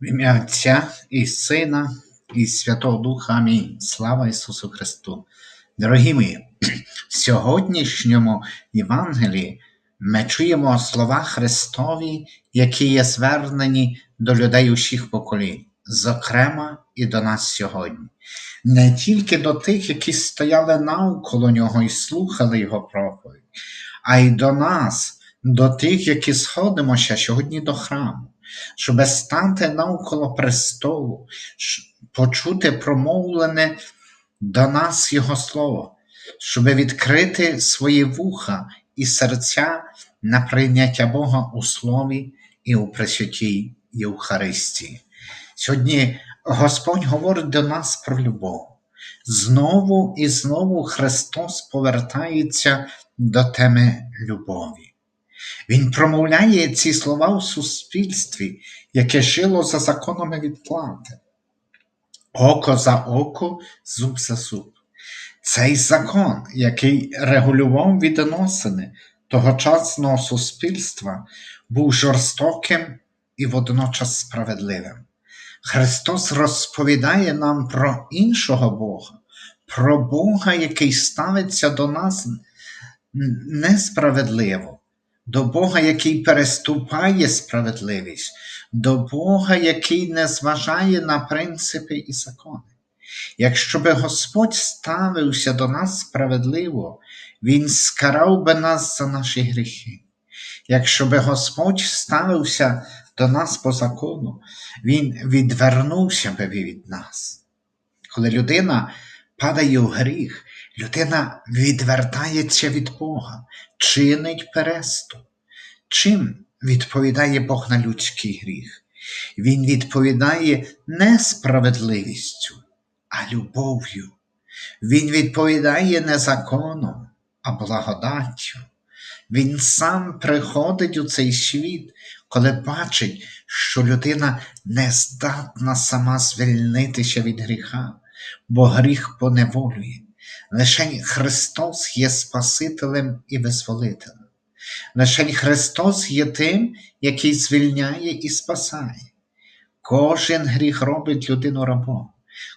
В ім'я Отця і Сина, і Святого Духа. Амінь. Слава Ісусу Христу. Дорогі мої, в сьогоднішньому Євангелії ми чуємо слова Христові, які є звернені до людей усіх поколінь, зокрема і до нас сьогодні. Не тільки до тих, які стояли навколо нього і слухали Його проповідь, а й до нас, до тих, які сходимося сьогодні до храму щоб стати навколо престолу, почути промовлене до нас Його Слово, щоб відкрити свої вуха і серця на прийняття Бога у Слові і у Пресвятій Євхаристії. Сьогодні Господь говорить до нас про любов. Знову і знову Христос повертається до теми любові. Він промовляє ці слова у суспільстві, яке жило за законами відплати. Око за око, зуб за зуб. Цей закон, який регулював відносини тогочасного суспільства, був жорстоким і водночас справедливим. Христос розповідає нам про іншого Бога, про Бога, який ставиться до нас несправедливо, до Бога, який переступає справедливість, до Бога, який не зважає на принципи і закони. Якщо би Господь ставився до нас справедливо, Він скарав би нас за наші гріхи. Якщо би Господь ставився до нас по закону, Він відвернувся би від нас. Коли людина падає у гріх, людина відвертається від Бога, чинить переступ. Чим відповідає Бог на людський гріх? Він відповідає не справедливістю, а любов'ю. Він відповідає не законом, а благодаттю. Він сам приходить у цей світ, коли бачить, що людина не здатна сама звільнитися від гріха, бо гріх поневолює. Лишень Христос є Спасителем і Визволителем. Лишень Христос є тим, який звільняє і спасає. Кожен гріх робить людину рабом,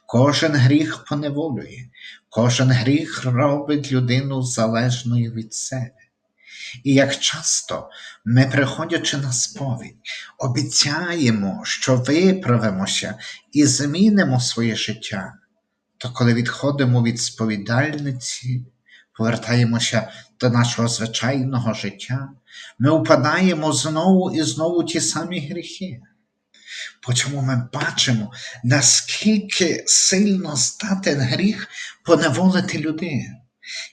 кожен гріх поневолює, кожен гріх робить людину залежною від себе. І як часто ми, приходячи на сповідь, обіцяємо, що виправимося і змінимо своє життя, то коли відходимо від сповідальниці, повертаємося до нашого звичайного життя, ми упадаємо знову і знову ті самі гріхи. Почому ми бачимо, наскільки сильно здатен гріх поневолити людину,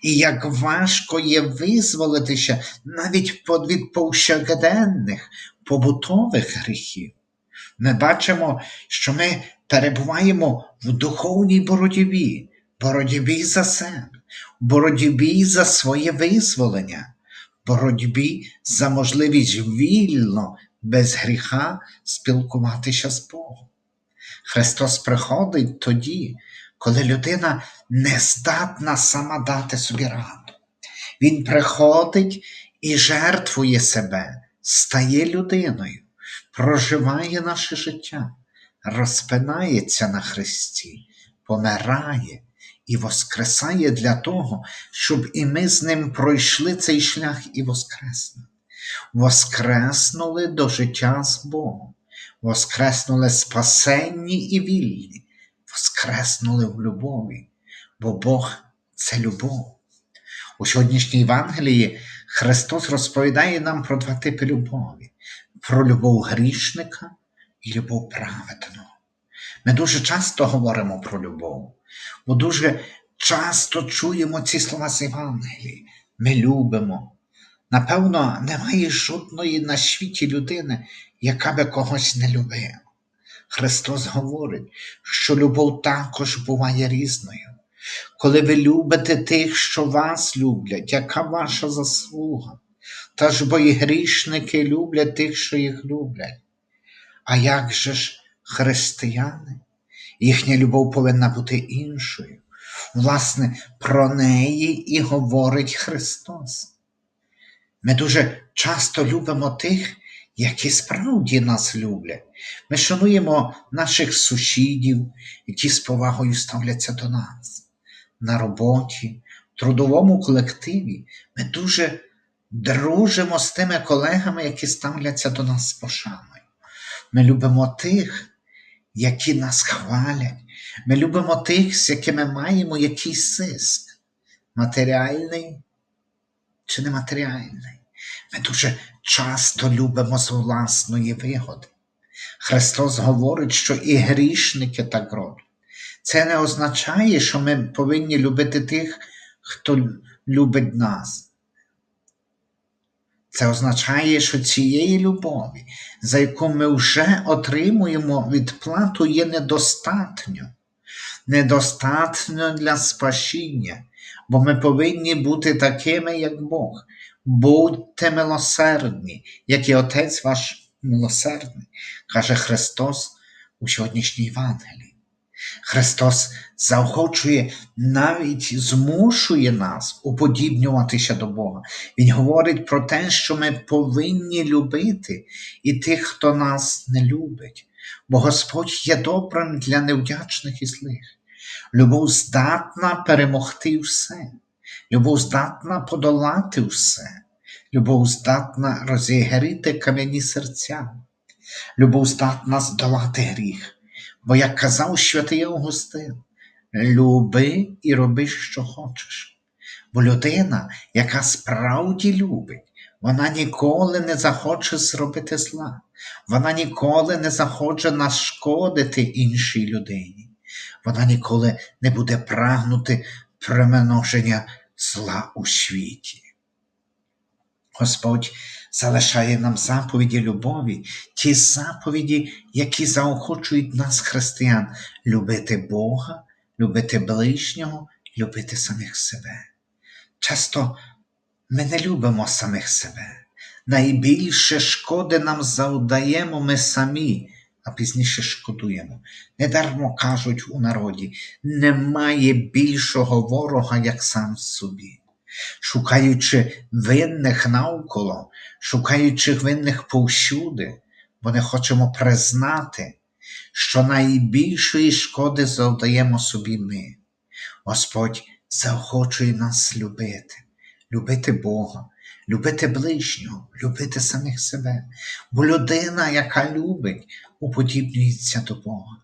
і як важко є визволитися навіть від повсякденних побутових гріхів. Ми бачимо, що ми перебуваємо в духовній боротьбі, боротьбі за себе, боротьбі за своє визволення, боротьбі за можливість вільно, без гріха спілкуватися з Богом. Христос приходить тоді, коли людина не здатна сама дати собі раду. Він приходить і жертвує себе, стає людиною, проживає наше життя, розпинається на Христі, помирає і воскресає для того, щоб і ми з ним пройшли цей шлях і воскресли. Воскреснули до життя з Богом, воскреснули спасенні і вільні, воскреснули в любові, бо Бог це любов. У сьогоднішній Євангелії Христос розповідає нам про два типи любові: про любов грішника любов праведного. Ми дуже часто говоримо про любов, бо дуже часто чуємо ці слова з Євангелії. Ми любимо. Напевно, немає жодної на світі людини, яка би когось не любила. Христос говорить, що любов також буває різною. Коли ви любите тих, що вас люблять, яка ваша заслуга? Та ж бо і грішники люблять тих, що їх люблять. А як же ж християни? Їхня любов повинна бути іншою. Власне, про неї і говорить Христос. Ми дуже часто любимо тих, які справді нас люблять. Ми шануємо наших сусідів, які з повагою ставляться до нас. На роботі, в трудовому колективі ми дуже дружимо з тими колегами, які ставляться до нас з пошаною. Ми любимо тих, які нас хвалять. Ми любимо тих, з якими маємо якийсь сиск. Матеріальний чи нематеріальний. Ми дуже часто любимо з власної вигоди. Христос говорить, що і грішники так роблять. Це не означає, що ми повинні любити тих, хто любить нас. Це означає, що цієї любові, за яку ми вже отримуємо відплату, є недостатньо. Недостатньо для спасіння, бо ми повинні бути такими, як Бог. Будьте милосердні, як і Отець ваш милосердний, каже Христос у сьогоднішній Євангелії. Христос заохочує, навіть змушує нас уподібнюватися до Бога. Він говорить про те, що ми повинні любити і тих, хто нас не любить, бо Господь є добрим для невдячних і злих. Любов здатна перемогти все, любов здатна подолати все, любов здатна розігріти кам'яні серця, любов здатна здолати гріх. Бо, як казав святий Августин, люби і роби, що хочеш. Бо людина, яка справді любить, вона ніколи не захоче зробити зла, вона ніколи не захоче нашкодити іншій людині, вона ніколи не буде прагнути примноження зла у світі. Господь залишає нам заповіді любові, ті заповіді, які заохочують нас, християн, любити Бога, любити ближнього, любити самих себе. Часто ми не любимо самих себе. Найбільше шкоди нам завдаємо ми самі, а пізніше шкодуємо. Недармо кажуть у народі, немає більшого ворога, як сам собі. Шукаючи винних навколо, шукаючи винних повсюди, бо не хочемо признати, що найбільшої шкоди завдаємо собі ми. Господь заохочує нас любити, любити Бога, любити ближнього, любити самих себе, бо людина, яка любить, уподібнюється до Бога.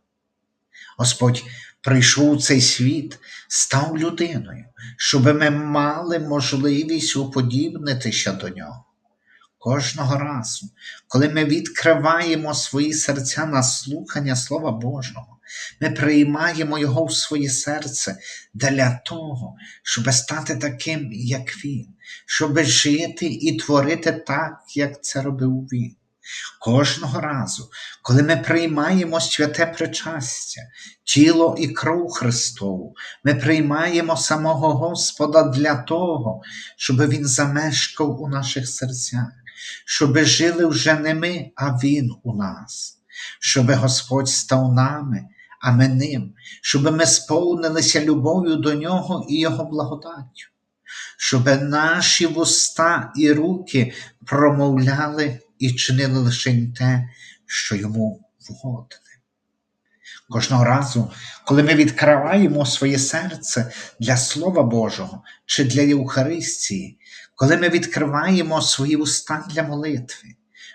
Господь прийшов у цей світ, став людиною, щоб ми мали можливість уподібнитися до нього. Кожного разу, коли ми відкриваємо свої серця на слухання Слова Божого, ми приймаємо Його в своє серце для того, щоб стати таким, як Він, щоб жити і творити так, як це робив Він. Кожного разу, коли ми приймаємо святе причастя, тіло і кров Христову, ми приймаємо самого Господа для того, щоб Він замешкав у наших серцях, щоб жили вже не ми, а Він у нас, щоб Господь став нами, а ми ним, щоб ми сповнилися любов'ю до Нього і Його благодаттю, щоб наші вуста і руки промовляли і чинили лише те, що йому вгодне. Кожного разу, коли ми відкриваємо своє серце для Слова Божого чи для Євхаристії, коли ми відкриваємо свої уста для молитви,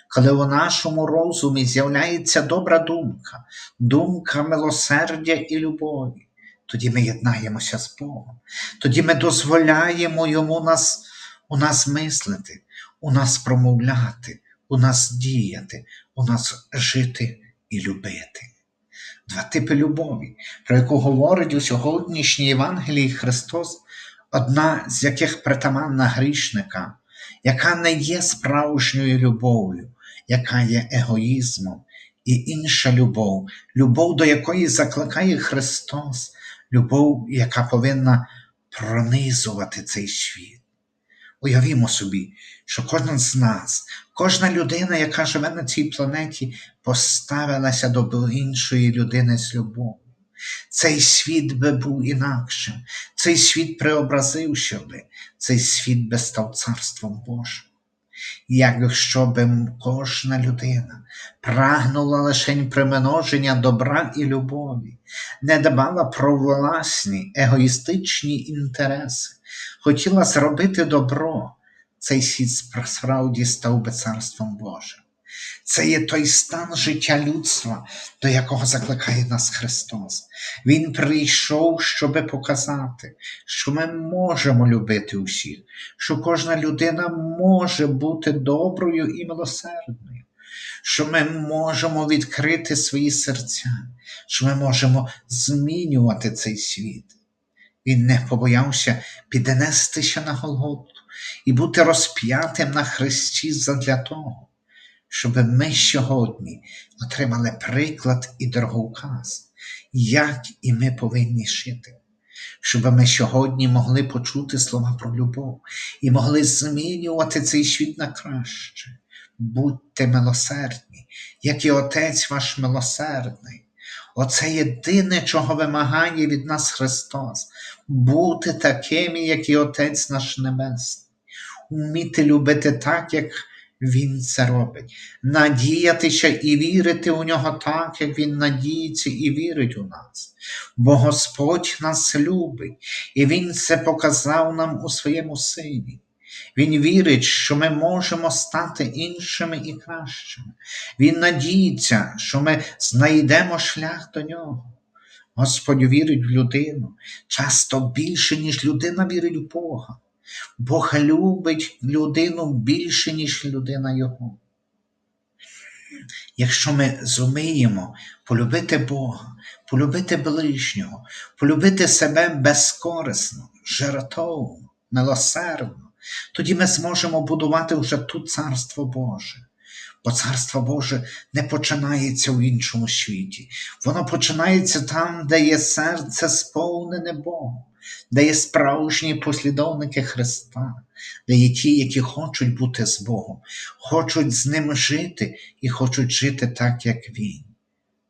коли у нашому розумі з'являється добра думка, думка милосердя і любові, тоді ми єднаємося з Богом, тоді ми дозволяємо Йому нас, у нас мислити, у нас промовляти, у нас діяти, у нас жити і любити. Два типи любові, про яку говорить у сьогоднішній Євангелії Христос, одна з яких притаманна грішника, яка не є справжньою любов'ю, яка є егоїзмом, і інша любов, любов, до якої закликає Христос, любов, яка повинна пронизувати цей світ. Уявімо собі, що кожен з нас, кожна людина, яка живе на цій планеті, поставилася до іншої людини з любов'ю. Цей світ би був інакшим, цей світ преобразився би, цей світ би став царством Божим. Якщо б кожна людина прагнула лишень примноження добра і любові, не дбала про власні егоїстичні інтереси, хотіла зробити добро, цей світ справді став би царством Божим. Це є той стан життя людства, до якого закликає нас Христос. Він прийшов, щоб показати, що ми можемо любити усіх, що кожна людина може бути доброю і милосердною, що ми можемо відкрити свої серця, що ми можемо змінювати цей світ. Він не побоявся піднестися на Голготу і бути розп'ятим на Христі задля того, щоб ми сьогодні отримали приклад і дороговказ, як і ми повинні жити, щоб ми сьогодні могли почути слова про любов і могли змінювати цей світ на краще. Будьте милосердні, як і Отець ваш милосердний. Оце єдине, чого вимагає від нас Христос, бути такими, як і Отець наш Небесний, вміти любити так, як Він це робить, надіятися і вірити у нього так, як Він надіється і вірить у нас. Бо Господь нас любить, і Він це показав нам у своєму сині. Він вірить, що ми можемо стати іншими і кращими. Він надіється, що ми знайдемо шлях до нього. Господь вірить в людину часто більше, ніж людина вірить в Бога. Бог любить людину більше, ніж людина Його. Якщо ми зуміємо полюбити Бога, полюбити ближнього, полюбити себе безкорисно, жертовно, милосердно, тоді ми зможемо будувати вже тут Царство Боже. Бо Царство Боже не починається в іншому світі. Воно починається там, де є серце сповнене Богом, де є справжні послідовники Христа, де є ті, які хочуть бути з Богом, хочуть з Ним жити і хочуть жити так, як Він.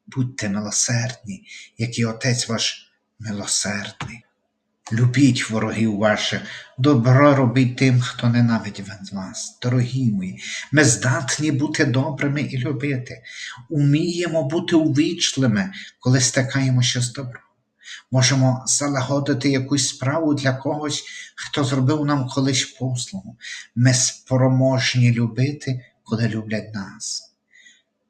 Будьте милосердні, як і Отець ваш милосердний. Любіть ворогів ваших, добро робіть тим, хто ненавидить вас. Дорогі мої, ми здатні бути добрими і любити, уміємо бути увічливими, коли стикаємося з добром. Можемо залагодити якусь справу для когось, хто зробив нам колись послугу. Ми спроможні любити, коли люблять нас.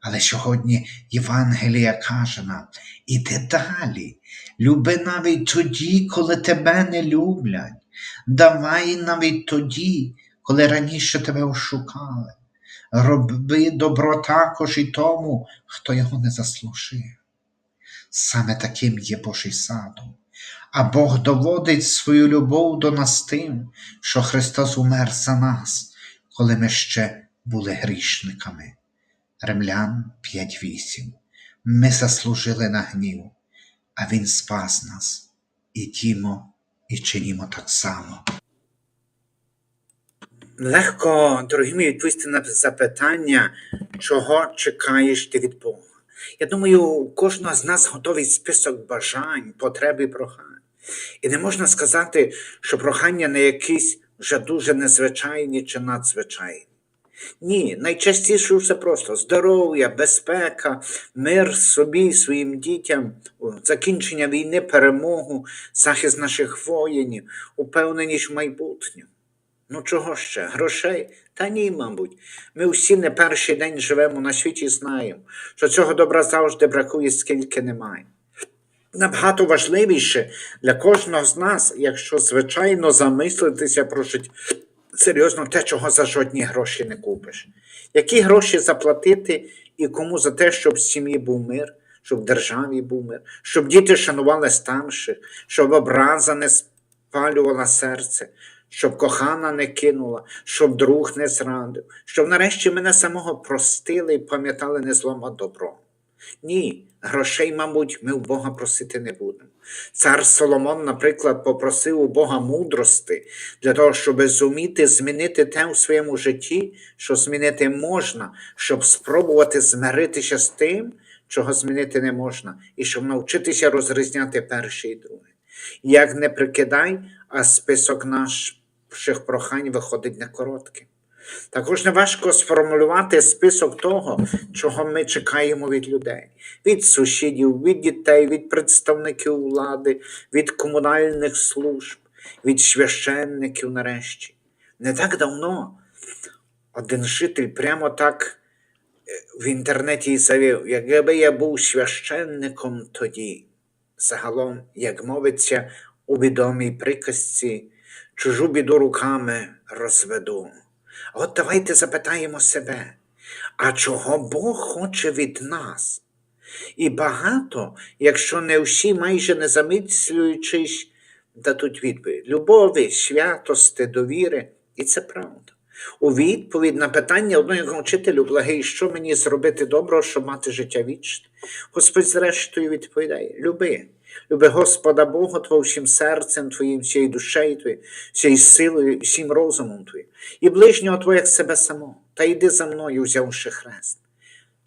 Але сьогодні Євангелія каже нам, іди далі, люби навіть тоді, коли тебе не люблять, давай навіть тоді, коли раніше тебе ошукали. Роби добро також і тому, хто його не заслужив. Саме таким є Божий садом. А Бог доводить свою любов до нас тим, що Христос умер за нас, коли ми ще були грішниками. Римлян 5.8. Ми заслужили на гнів, а Він спас нас. Ідімо і чинімо так само. Легко, дорогі мої, відповісти на запитання, чого чекаєш ти від Бога. Я думаю, у кожного з нас готовий список бажань, потреб і прохань. І не можна сказати, що прохання не якісь вже дуже незвичайні чи надзвичайні. Ні, найчастіше все просто здоров'я, безпека, мир собі, своїм дітям, закінчення війни, перемогу, захист наших воїнів, упевненість в майбутньому. Ну чого ще? Грошей? Та ні, мабуть. Ми всі не перший день живемо на світі знаємо, що цього добра завжди бракує, скільки немає. Набагато важливіше для кожного з нас, якщо звичайно замислитися про життя серйозно те, чого за жодні гроші не купиш. Які гроші заплатити і кому за те, щоб в сім'ї був мир, щоб в державі був мир, щоб діти шанували старших, щоб образа не спалювала серце, щоб кохана не кинула, щоб друг не зрадив, щоб нарешті мене самого простили і пам'ятали не злом, а добро. Ні, грошей, мабуть, ми у Бога просити не будемо. Цар Соломон, наприклад, попросив у Бога мудрости для того, щоб зуміти змінити те у своєму житті, що змінити можна, щоб спробувати змиритися з тим, чого змінити не можна, і щоб навчитися розрізняти перше і друге. Як не прикидай, а список наших прохань виходить не коротким. Також неважко сформулювати список того, чого ми чекаємо від людей: від сусідів, від дітей, від представників влади, від комунальних служб, від священників нарешті. Не так давно один житель прямо так е, в інтернеті і заявив, якби я був священником тоді, загалом, як мовиться у відомій приказці, чужу біду руками розведу. От давайте запитаємо себе, а чого Бог хоче від нас? І багато, якщо не всі, майже не замислюючись, дадуть відповідь: любові, святости, довіри, і це правда. У відповідь на питання одного вчителю, благий, що мені зробити доброго, щоб мати життя вічне? Господь зрештою відповідає: Люби, люби Господа Бога Твого всім серцем Твоїм, всією душею Твоєю, всією силою, всім розумом Твоїм, і ближнього Твого як себе самого, та йди за мною, взявши хрест.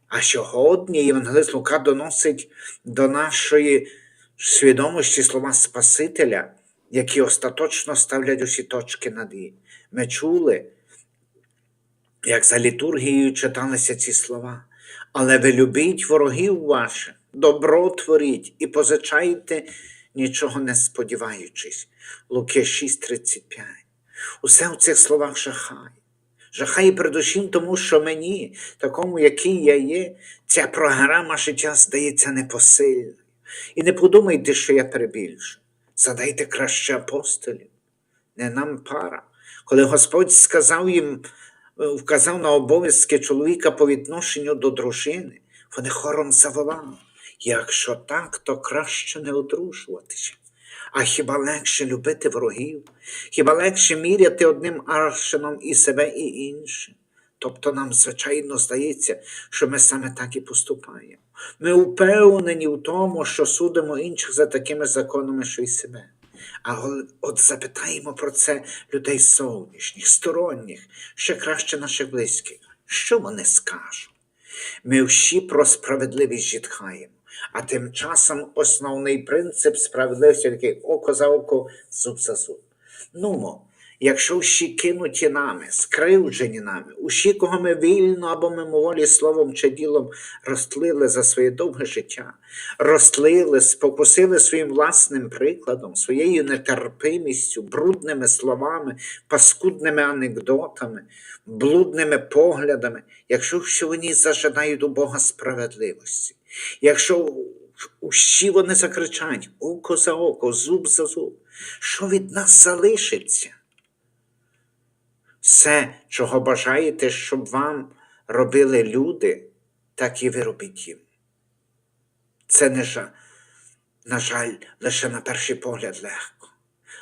А сьогодні Євангелист Лука доносить до нашої свідомості слова Спасителя, які остаточно ставлять усі точки над «і». Ми чули, як за літургією читалися ці слова. Але ви любіть ворогів ваших, добро творіть і позичайте, нічого не сподіваючись. Луки 6:35. Усе в цих словах жахає. Жахає передусім тому, що мені, такому, який я є, ця програма життя здається непосильною. І не подумайте, що я перебільшу. Задайте краще апостолів. Не нам пара. Коли Господь сказав їм, е, вказав на обов'язки чоловіка по відношенню до дружини, вони хором заволали. Якщо так, то краще не одружуватися. А хіба легше любити ворогів? Хіба легше міряти одним аршином і себе, і іншим? Тобто нам, звичайно, здається, що ми саме так і поступаємо. Ми впевнені в тому, що судимо інших за такими законами, що й себе. А от запитаємо про це людей зовнішніх, сторонніх, ще краще наших близьких. Що вони скажуть? Ми всі про справедливість зітхаємо, а тим часом основний принцип справедливості такий око за око, зуб за зуб. Нумо, якщо всі кинуті нами, скривджені нами, усі, кого ми вільно або мимоволі словом чи ділом розтлили за своє довге життя, розтлили, спокусили своїм власним прикладом, своєю нетерпимістю, брудними словами, паскудними анекдотами, блудними поглядами, якщо вони зажадають у Бога справедливості, якщо усі вони закричать око за око, зуб за зуб, що від нас залишиться? Все, чого бажаєте, щоб вам робили люди, так і ви робіть їм. Це не на жаль, лише на перший погляд легко.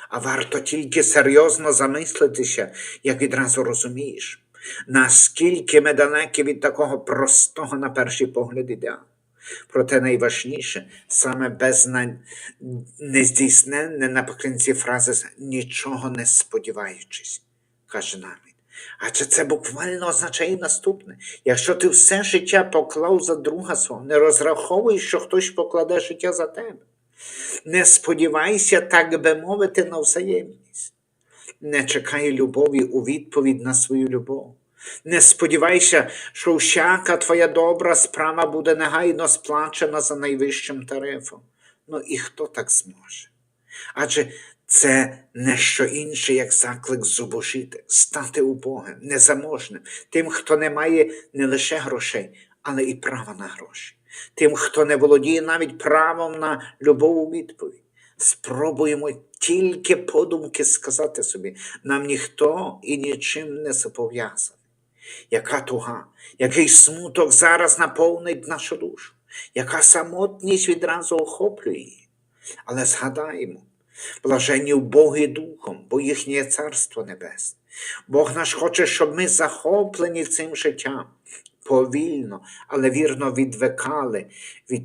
А варто тільки серйозно замислитися, як відразу розумієш, наскільки ми далекі від такого простого на перший погляд ідеалу. Проте найважніше саме беззна... нездійсненне наприкінці фрази нічого не сподіваючись, каже намін. Адже це буквально означає наступне: якщо ти все життя поклав за друга свого, не розраховуй, що хтось покладе життя за тебе. Не сподівайся, так би мовити, на взаємність. Не чекай любові у відповідь на свою любов. Не сподівайся, що всяка твоя добра справа буде негайно сплачена за найвищим тарифом. Ну і хто так зможе? Адже це не що інше, як заклик зубожити, стати убогим, незаможним, тим, хто не має не лише грошей, але і права на гроші, тим, хто не володіє навіть правом на любов у відповідь. Спробуємо тільки подумки сказати собі, нам ніхто і нічим не зобов'язаний. Яка туга, який смуток зараз наповнить нашу душу, яка самотність відразу охоплює її. Але згадаємо, блаженні Боги духом, бо їхнє царство небесне. Бог наш хоче, щоб ми захоплені цим життям, повільно, але вірно відвикали від,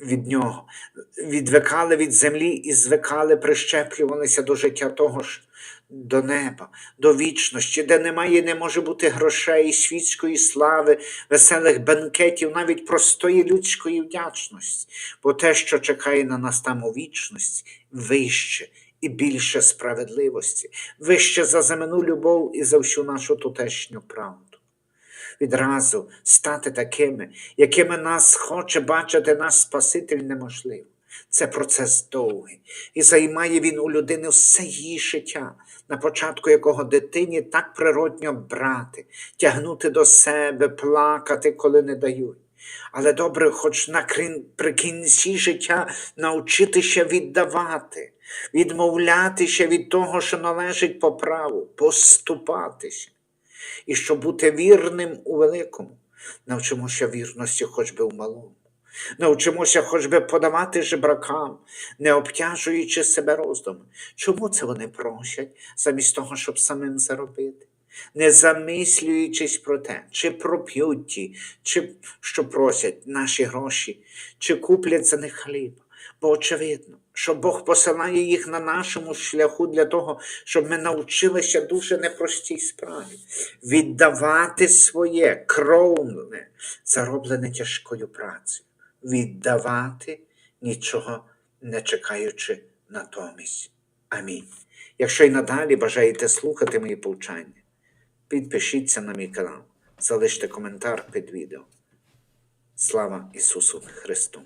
від нього, відвикали від землі і звикали, прищеплювалися до життя того ж, до неба, до вічності, де немає, не може бути грошей, світської слави, веселих бенкетів, навіть простої людської вдячності. Бо те, що чекає на нас там у вічності, вище і більше справедливості, вище за земну любов і за всю нашу тутешню правду. Відразу стати такими, якими нас хоче бачити наш Спаситель неможливо. Це процес довгий, і займає він у людини все її життя, на початку якого дитині так природньо брати, тягнути до себе, плакати, коли не дають. Але добре, хоч наприкінці життя навчитися віддавати, відмовлятися від того, що належить по праву, поступатися. І щоб бути вірним у великому, навчимося вірності хоч би в малому. Навчимося хоч би подавати жебракам, не обтяжуючи себе роздумом. Чому це вони просять, замість того, щоб самим заробити? Не замислюючись про те, чи проп'ють ті, чи що просять наші гроші, чи куплять за них хліб. Бо очевидно, що Бог посилає їх на нашому шляху для того, щоб ми навчилися дуже непростій справі віддавати своє кровне, зароблене тяжкою працею, віддавати нічого не чекаючи натомість. Амінь. Якщо й надалі бажаєте слухати мої повчання, підпишіться на мій канал, залиште коментар під відео. Слава Ісусу Христу!